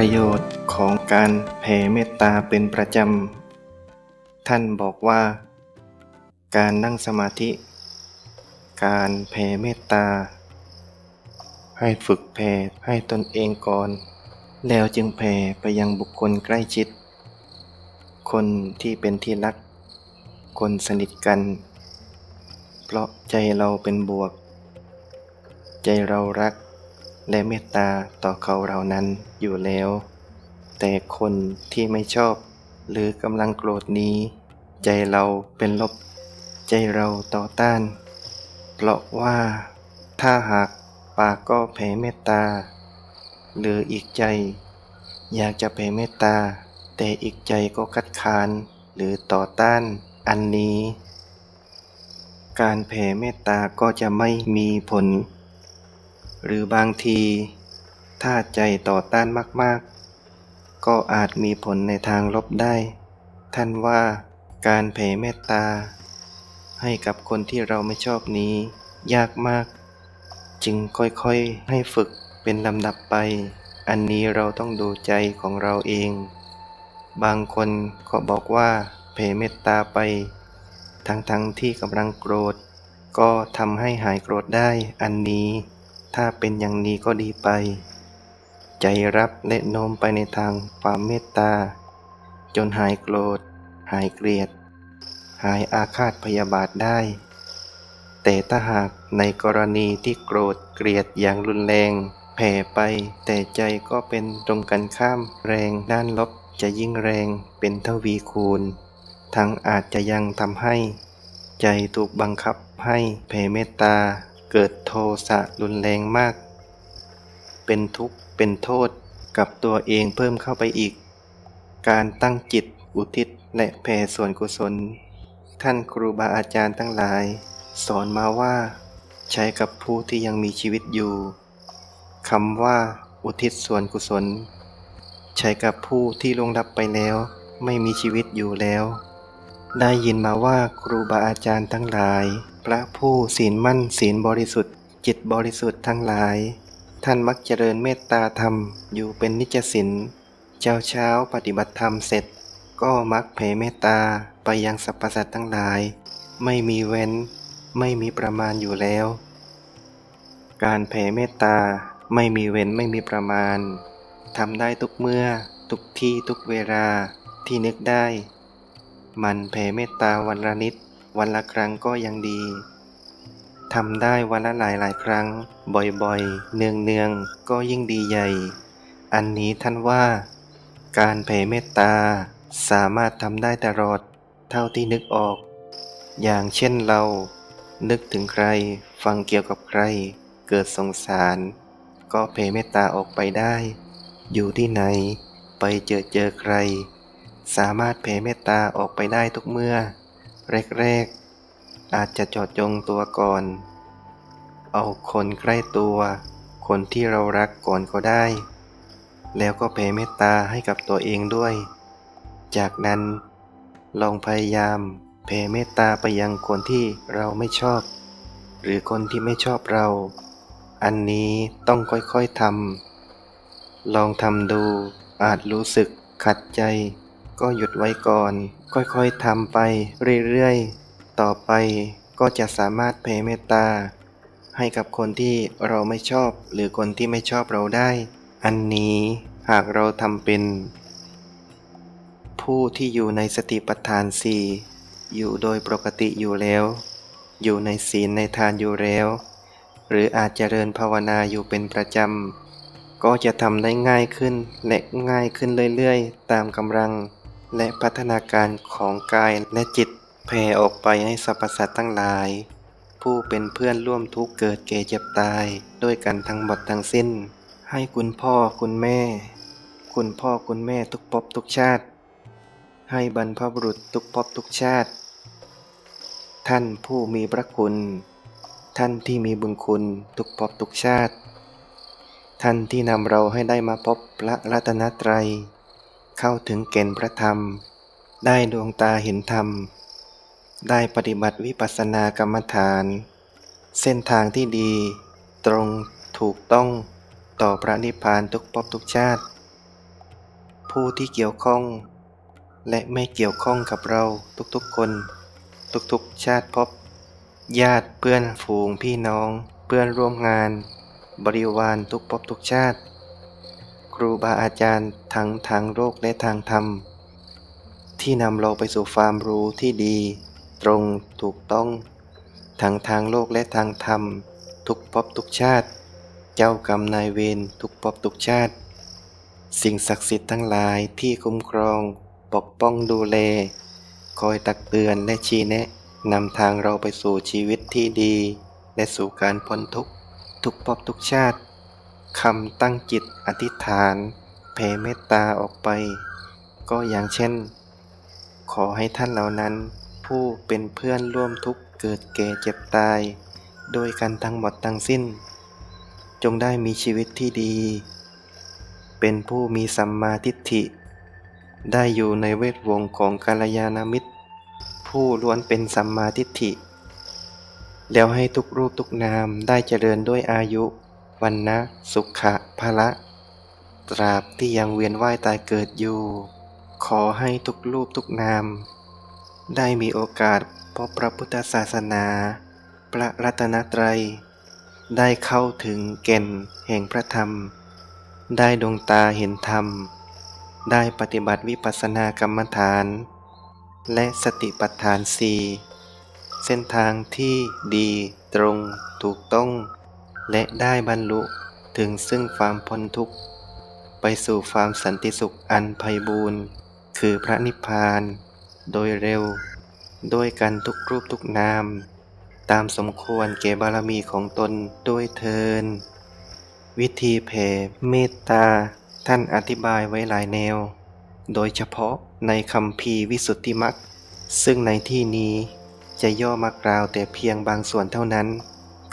ประโยชน์ของการแผ่เมตตาเป็นประจำ ท่านบอกว่า การนั่งสมาธิ การแผ่เมตตา ให้ฝึกแผ่ให้ตนเองก่อน แล้วจึงแผ่ไปยังบุคคลใกล้ชิด คนที่เป็นที่รัก คนสนิทกัน เพราะใจเราเป็นบวก ใจเรารัก และเมตตาต่อเขาเหล่านั้นอยู่แล้ว แต่คนที่ไม่ชอบ หรือกำลังโกรธนี้ ใจเราเป็นลบ ใจเราต่อต้าน เพราะว่า ถ้าหากปากก็แผ่เมตตา หรืออีกใจ อยากจะแผ่เมตตา แต่อีกใจก็คัดค้าน หรือต่อต้าน อันนี้ การแผ่เมตตาก็จะไม่มีผล หรือบางที ถ้าใจต่อต้านมากๆ ก็อาจมีผลในทางลบได้ ท่านว่าการแผ่เมตตา ให้กับคนที่เราไม่ชอบนี้ ยากมาก จึงค่อยๆให้ฝึกเป็นลำดับไป อันนี้เราต้องดูใจของเราเอง บางคนก็บอกว่าแผ่เมตตาไป ทั้งๆที่กำลังโกรธ ก็ทำให้หายโกรธได้อันนี้ ถ้าเป็นอย่างนี้ก็ดีไป ใจรับและโน้มไปในทางความเมตตา จนหายโกรธ หายเกลียด หายอาฆาตพยาบาทได้ แต่ถ้าหากในกรณีที่โกรธเกลียดอย่างรุนแรง แผ่ไป แต่ใจก็เป็นตรงกันข้ามแรงด้านลบจะยิ่งแรงเป็นทวีคูณ ทั้งอาจจะยังทำให้ ใจถูกบังคับให้แผ่เมตตา เกิดโทสะรุนแรงมาก เป็นทุกข์เป็นโทษกับตัวเองเพิ่มเข้าไปอีก การตั้งจิตอุทิศและแผ่ส่วนกุศล ท่านครูบาอาจารย์ทั้งหลาย สอนมาว่า ใช้กับผู้ที่ยังมีชีวิตอยู่คำว่า อุทิศส่วนกุศล ใช้กับผู้ที่ลงลับไปแล้ว ไม่มีชีวิตอยู่แล้ว ได้ยินมาว่าครูบาอาจารย์ทั้งหลาย พระผู้ศีลมั่นศีลบริสุทธิ์ จิตบริสุทธิ์ทั้งหลาย ท่านมักเจริญเมตตาธรรมอยู่เป็นนิจสินเจ้าเช้าปฏิบัติธรรมเสร็จ ก็มักแผ่เมตตาไปยังสรรพสัตว์ทั้งหลาย ไม่มีเว้น ไม่มีประมาณอยู่แล้ว การแผ่เมตตาไม่มีเว้นไม่มีประมาณทำได้ทุกเมื่อทุกที่ทุกเวลาที่นึกได้ มันแผ่เมตตาวันละนิด วันละครั้งก็ยังดีทำได้วันละหลายหลายครั้ง บ่อยๆ เนืองๆ ก็ยิ่งดีใหญ่ อันนี้ท่านว่า การแผ่เมตตาสามารถทำได้ตลอดเท่าที่นึกออก อย่างเช่นเรา นึกถึงใคร ฟังเกี่ยวกับใคร เกิดสงสาร ก็แผ่เมตตาออกไปได้ อยู่ที่ไหน ไปเจอเจอใคร สามารถแผ่เมตตาออกไปได้ทุกเมื่อ แรก ๆ อาจจะจอดจงตัวก่อน เอาคนใกล้ตัว คนที่เรารักก่อนก็ได้ แล้วก็แผ่เมตตาให้กับตัวเองด้วย จากนั้น ลองพยายามแผ่เมตตาไปยังคนที่เราไม่ชอบ หรือคนที่ไม่ชอบเรา อันนี้ต้องค่อยๆทำลองทำดูอาจรู้สึกขัดใจ ก็หยุดไว้ก่อน ค่อยๆทำไปเรื่อยๆ ต่อไปก็จะสามารถแผ่เมตตา ให้กับคนที่เราไม่ชอบหรือคนที่ไม่ชอบเราได้ อันนี้หากเราทำเป็น ผู้ที่อยู่ในสติปัฏฐานสี่อยู่โดยปกติอยู่แล้ว อยู่ในศีลในทานอยู่แล้ว หรืออาจจเจริญภาวนาอยู่เป็นประจำ ก็จะทำได้ง่ายขึ้นและง่ายขึ้นเรื่อยๆ ตามกำลัง และพัฒนาการของกายและจิตแผ่ออกไปให้สรรพสัตว์ทั้งหลาย ผู้เป็นเพื่อนร่วมทุกข์เกิดแก่เจ็บตายด้วยกันทั้งหมดทั้งสิ้น ให้คุณพ่อคุณแม่ คุณพ่อคุณแม่ทุกภพทุกชาติ ให้บรรพบุรุษทุกภพทุกชาติ ท่านผู้มีพระคุณ ท่านที่มีบุญคุณทุกภพทุกชาติ ท่านที่นำเราให้ได้มาพบพระรัตนตรัย เข้าถึงเกณฑ์พระธรรม ได้ดวงตาเห็นธรรม ได้ปฏิบัติวิปัสสนากรรมฐาน เส้นทางที่ดี ตรงถูกต้องต่อพระนิพพานทุกภพทุกชาติ ผู้ที่เกี่ยวข้อง และไม่เกี่ยวข้องกับเราทุกๆคน ทุกๆชาติภพญาติเพื่อนฝูงพี่น้อง เพื่อนร่วมงาน บริวารทุกภพทุกชาติ ครูบาอาจารย์ทั้งทางโลกและทางธรรม ที่นำเราไปสู่ความรู้ที่ดี ตรงถูกต้อง ทั้งทางโลกและทางธรรม ทุกภพทุกชาติ เจ้ากรรมนายเวรทุกภพทุกชาติ สิ่งศักดิ์สิทธิ์ทั้งหลายที่คุ้มครอง ปกป้องดูแล คอยตักเตือนและชี้แนะนำทางเราไปสู่ชีวิตที่ดี และสู่การพ้นทุกข์ทุกภพทุกชาติ คำตั้งจิตอธิษฐานแผ่เมตตาออกไป ก็อย่างเช่น ขอให้ท่านเหล่านั้น ผู้เป็นเพื่อนร่วมทุกข์เกิดแก่เจ็บตาย โดยกันทั้งหมดทั้งสิ้น จงได้มีชีวิตที่ดี เป็นผู้มีสัมมาทิฏฐิ ได้อยู่ในเวทวงของกัลยาณมิตร ผู้ล้วนเป็นสัมมาทิฏฐิ แล้วให้ทุกรูปทุกนามได้เจริญด้วยอายุ วันนะสุขะพละ ตราบที่ยังเวียนว่ายตายเกิดอยู่ ขอให้ทุกรูปทุกนาม ได้มีโอกาสพบพระพุทธศาสนา พระรัตนตรัย ได้เข้าถึงแก่นแห่งพระธรรม ได้ดวงตาเห็นธรรม ได้ปฏิบัติวิปัสสนากรรมฐาน และสติปัฏฐานสี่เส้นทางที่ดีตรงถูกต้อง และได้บรรลุถึงซึ่งความพ้นทุกข์ ไปสู่ความสันติสุขอันไพบูรณ์คือพระนิพพาน โดยเร็วด้วยกันทุกรูปทุกนาม ตามสมควรเก่บารมีของตนด้วยเทิน วิธีแผ่เมตตา ท่านอธิบายไว้หลายแนว โดยเฉพาะในคำพีวิสุทธิมักซึ่งในที่นี้จะย่อมากล่าวแต่เพียงบางส่วนเท่านั้น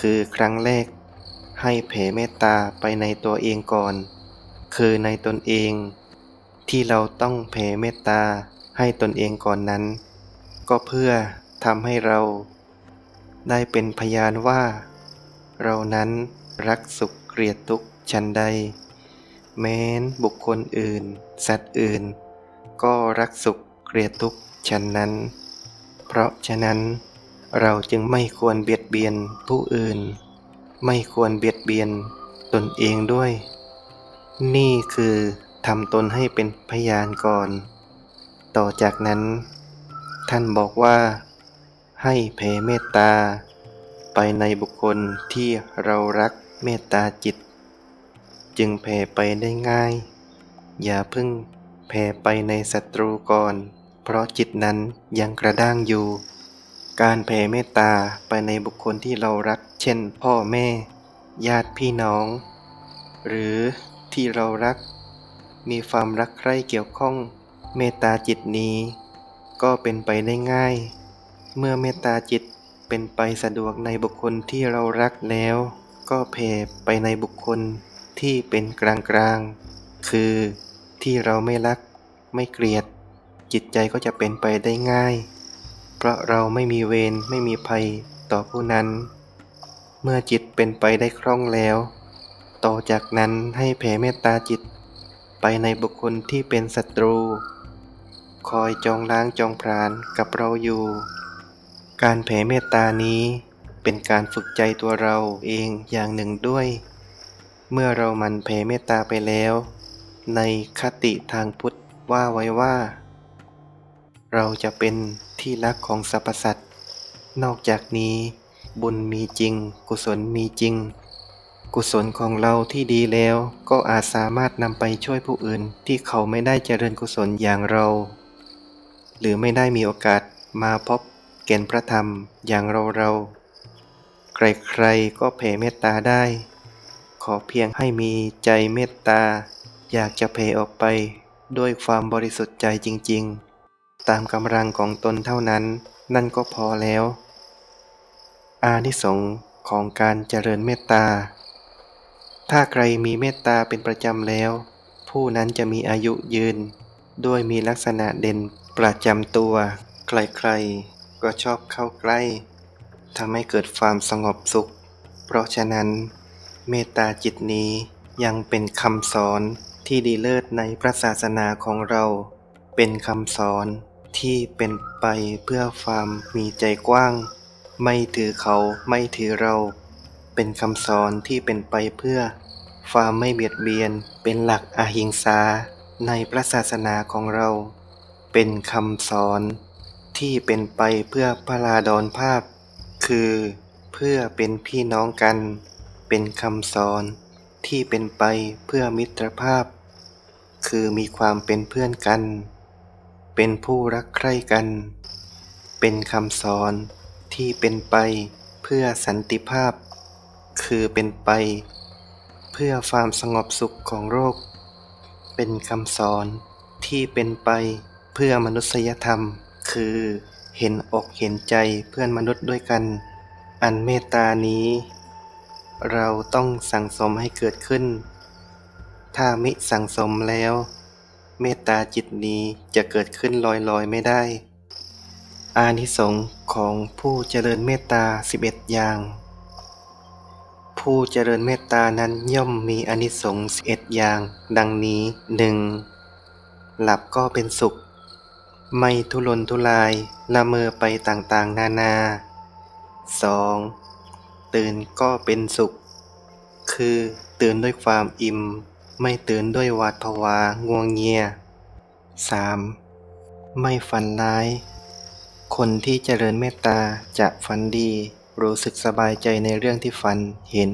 คือครั้งแรก ให้แผ่เมตตาไปในตัวเองก่อน คือในตนเอง ที่เราต้องแผ่เมตตาให้ตนเองก่อนนั้น ก็เพื่อทำให้เรา ได้เป็นพยานว่า เรานั้นรักสุขเกลียดทุกข์ชันใด แม้นบุคคลอื่น สัตว์อื่น ก็รักสุขเกลียดทุกข์ฉันนั้น เพราะฉะนั้นเราจึงไม่ควรเบียดเบียนผู้อื่น ไม่ควรเบียดเบียนตนเองด้วย นี่คือทำตนให้เป็นพยานก่อน ต่อจากนั้น ท่านบอกว่า ให้แผ่เมตตา ไปในบุคคลที่เรารักเมตตาจิต จึงแผ่ไปได้ง่าย อย่าพิ่งแผ่ไปในศัตรูก่อน เพราะจิตนั้นยังกระด้างอยู่ การแผ่เมตตาไปในบุคคลที่เรารัก เช่น พ่อแม่ ญาติพี่น้อง หรือที่เรารัก มีความรักใคร่เกี่ยวข้อง เมตตาจิตนี้ ก็เป็นไปได้ง่าย เมื่อเมตตาจิตเป็นไปสะดวกในบุคคลที่เรารักแล้ว ก็แผ่ไปในบุคคลที่เป็นกลางกลางๆคือที่เราไม่รักไม่เกลียด จิตใจก็จะเป็นไปได้ง่าย เพราะเราไม่มีเวรไม่มีภัยต่อผู้นั้น เมื่อจิตเป็นไปได้คล่องแล้ว ต่อจากนั้นให้แผ่เมตตาจิต ไปในบุคคลที่เป็นศัตรู คอยจองล้างจองพรานกับเราอยู่ การแผ่เมตตานี้เป็นการฝึกใจตัวเราเองอย่างหนึ่งด้วย เมื่อเรามันแผ่เมตตาไปแล้ว ในคติทางพุทธว่าไว้ว่า เราจะเป็น ที่รักของสรรพสัตว์ นอกจากนี้ บุญมีจริง กุศลมีจริง กุศลของเราที่ดีแล้วก็อาจสามารถนำไปช่วยผู้อื่นที่เขาไม่ได้เจริญกุศลอย่างเรา หรือไม่ได้มีโอกาสมาพบแก่นพระธรรมอย่างเราเราใครๆก็แผ่เมตตาได้ ขอเพียงให้มีใจเมตตา อยากจะแผ่ออกไปด้วยความบริสุทธิ์ใจจริง ๆ ตามกำลังของตนเท่านั้น นั่นก็พอแล้ว อานิสงส์ของการเจริญเมตตา ถ้าใครมีเมตตาเป็นประจำแล้ว ผู้นั้นจะมีอายุยืน ด้วยมีลักษณะเด่นประจำตัว ใครๆ ก็ชอบเข้าใกล้ทำให้เกิดความสงบสุข เพราะฉะนั้น เมตตาจิตนี้ยังเป็นคำสอนที่ดีเลิศในพระศาสนาของเรา เป็นคำสอน ที่เป็นไปเพื่อความมีใจกว้าง ไม่ถือเขาไม่ถือเรา เป็นคำสอนที่เป็นไปเพื่อความไม่เบียดเบียนเป็นหลักอหิงสาในพระศาสนาของเรา เป็นคำสอนที่เป็นไปเพื่อพระลาดอนภาพ คือเพื่อเป็นพี่น้องกัน เป็นคำสอนที่เป็นไปเพื่อมิตรภาพ คือมีความเป็นเพื่อนกัน เป็นผู้รักใคร่กัน เป็นคำสอนที่เป็นไปเพื่อสันติภาพ คือเป็นไป เพื่อความสงบสุขของโลก เป็นคำสอนที่เป็นไปเพื่อมนุษยธรรม คือเห็นอกเห็นใจเพื่อนมนุษย์ด้วยกัน อันเมตตานี้ เราต้องสั่งสมให้เกิดขึ้น ถ้ามิสั่งสมแล้ว เมตตาจิตนี้จะเกิดขึ้นลอยๆไม่ได้ อานิสงส์ของผู้เจริญเมตตา 11 อย่าง ผู้เจริญเมตตานั้นย่อมมีอานิสงส์11 อย่าง ดังนี้ 1. หลับก็เป็นสุข ไม่ทุรนทุรายละเมอไปต่างๆ นานา 2. ตื่นก็เป็นสุข คือตื่นด้วยความอิ่ม ไม่ตื่นด้วยหวาดผวาง่วงเงีย 3. ไม่ฝันร้าย คนที่เจริญเมตตาจะฝันดี รู้สึกสบายใจในเรื่องที่ฝันเห็น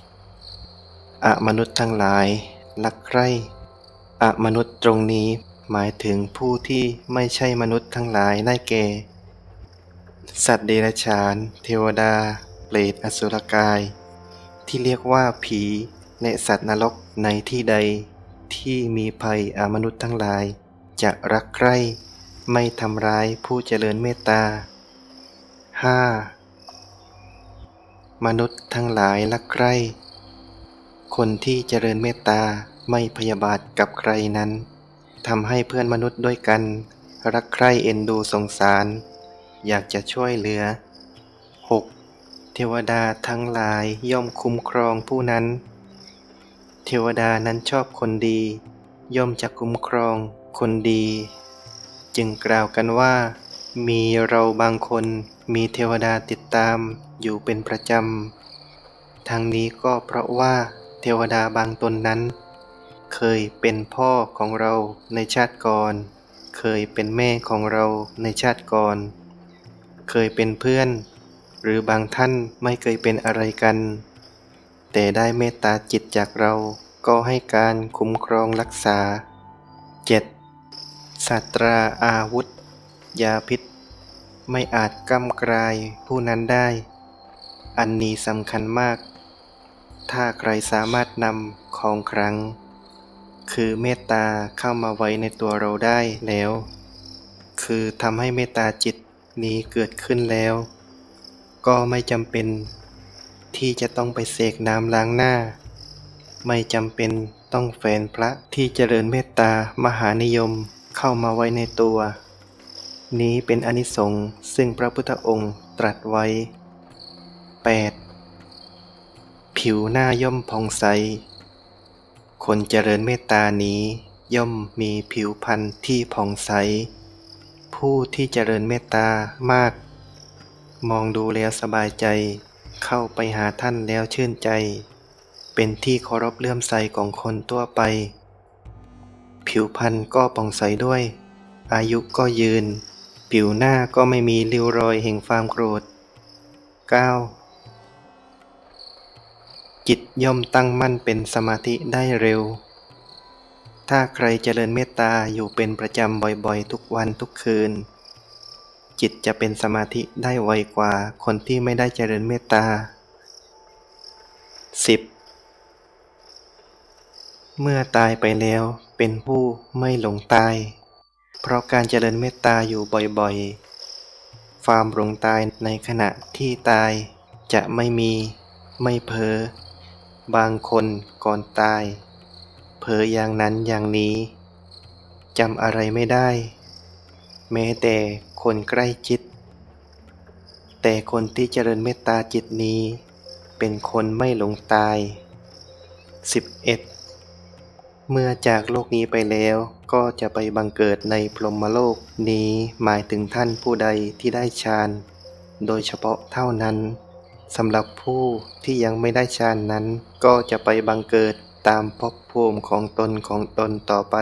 4. อมนุษย์ทั้งหลายรักใคร่อมนุษย์ตรงนี้หมายถึงผู้ที่ไม่ใช่มนุษย์ทั้งหลายได้แก่สัตว์เดรัจฉาน เทวดา เปรตอสุรกาย ที่เรียกว่าผี และสัตว์นรกในที่ใด ที่มีภัยอามนุษย์ทั้งหลาย จะรักใคร่ไม่ทำร้ายผู้เจริญเมตตา 5. มนุษย์ทั้งหลายรักใคร่คนที่เจริญเมตตาไม่พยาบาทกับใครนั้นทำให้เพื่อนมนุษย์ด้วยกัน รักใคร่เอ็นดูสงสาร อยากจะช่วยเหลือ เทวดาทั้งหลายย่อมคุ้มครองผู้นั้น เทวดานั้นชอบคนดี ย่อมจะคุ้มครองคนดี จึงกล่าวกันว่า มีเราบางคนมีเทวดาติดตามอยู่เป็นประจำทั้งนี้ก็เพราะว่าเทวดาบางตนนั้น เคยเป็นพ่อของเราในชาติก่อน เคยเป็นแม่ของเราในชาติก่อน เคยเป็นเพื่อน รือบางท่านไม่เคยเป็นอะไรกัน แต่ได้เมตตาจิตจากเราก็ให้การคุ้มครองรักษา 7. ศาสตราอาวุธ ยาพิษ ไม่อาจกำกรายผู้นั้นได้ อันนี้สำคัญมาก ถ้าใครสามารถนำของครั้ง คือเมตตาเข้ามาไว้ในตัวเราได้แล้ว คือทำให้เมตตาจิตนี้เกิดขึ้นแล้ว ก็ไม่จำเป็น ที่จะต้องไปเสกน้ำล้างหน้า ไม่จำเป็นต้องแฝนพระที่เจริญเมตตามหานิยมเข้ามาไว้ในตัว นี้เป็นอนิสงส์ซึ่งพระพุทธองค์ตรัสไว้ 8. ผิวหน้าย่อมผ่องใส คนเจริญเมตตานี้ย่อมมีผิวพรรณที่ผ่องใส ผู้ที่เจริญเมตตามาก มองดูแล้วสบายใจ เข้าไปหาท่านแล้วชื่นใจ เป็นที่เคารพเลื่อมใสของคนทั่วไป ผิวพรรณก็ผ่องใสด้วย อายุก็ยืน ผิวหน้าก็ไม่มีริ้วรอยแห่งความโกรธ 9. จิตย่อมตั้งมั่นเป็นสมาธิได้เร็ว ถ้าใครเจริญเมตตาอยู่เป็นประจำบ่อยๆ ทุกวันทุกคืน จิตจะเป็นสมาธิได้ไวกว่าคนที่ไม่ได้เจริญเมตตา 10. เมื่อตายไปแล้วเป็นผู้ไม่หลงตาย เพราะการเจริญเมตตาอยู่บ่อยๆ ความหลงตายในขณะที่ตายจะไม่มี ไม่เพ้อบางคนก่อนตาย เพ้ออย่างนั้นอย่างนี้จำอะไรไม่ได้ แม้แต่คนใกล้จิตแต่คนที่เจริญเมตตาจิตนี้ เป็นคนไม่หลงตาย 11 เมื่อจากโลกนี้ไปแล้วก็จะไปบังเกิดในพรหมโลกนี้หมายถึงท่านผู้ใดที่ได้ฌานโดยเฉพาะเท่านั้นสำหรับผู้ที่ยังไม่ได้ฌานนั้น ก็จะไปบังเกิดตามภพภูมิของตนของตนต่อไป